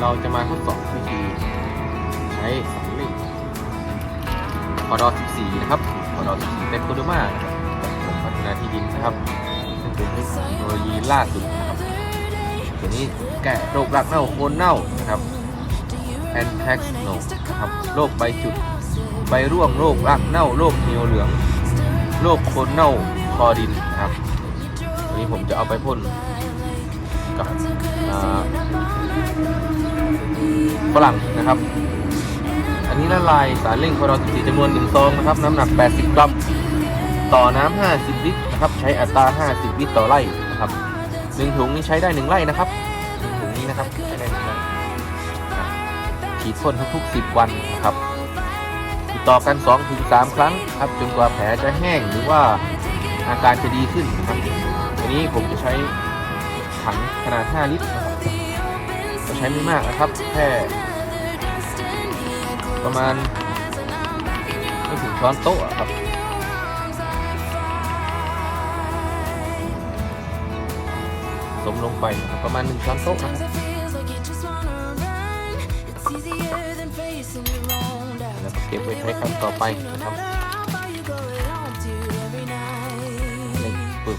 เราจะมาทดสอบวิธีใช้สายเล่งพอดอ14 นะครับพอดอ14เป็นโคโดมานะครับจากกรมพัฒนาที่ดินนะครับซึ่งเป็นเทคโนโลยีล่าสุดนะครับตัวนี้แก้โรครากเน่าโคนเน่านะครับแอนแท็กโนนะครับโรคใบจุด ใบร่วงโรครากเน่าโรคเหี่ยวเหลืองโรคโคนเน่าคอดินนะครับวันนี้ผมจะเอาไปพ่น กับฝรั่งนะครับ อันนี้ละลายสารเร่งพอรสีจำนวน1ซองนะครับ น้ำหนัก 80 กรัม ต่อน้ำ50 ลิตรนะครับ ใช้อัตรา 50 ลิตรต่อไร่นะครับหนึ่งถุงนี้ใช้ได้1ไร่นะครับหนึ่งถุงนี้นะครับใช้ได้หนึ่งไร่ฉีดพ่นทุกๆ 10 วันนะครับติดต่อกัน 2-3ถึง3ครั้งครับจนกว่าแผลจะแห้งหรือว่าอาการจะดีขึ้นนะครับวันนี้ผมจะใช้ ถังขนาด 5 ลิตรนะครับจะใช้ไม่มากนะครับแค่ประมาณไม่ถึงช้อนโต๊ะอะครับสมลงไปนะครับประมาณ1ช้อนโต๊ะนะครับแล้วก็เก็บไว้ใช้ครั้งต่อไปนะครับเล่นปึ๊บ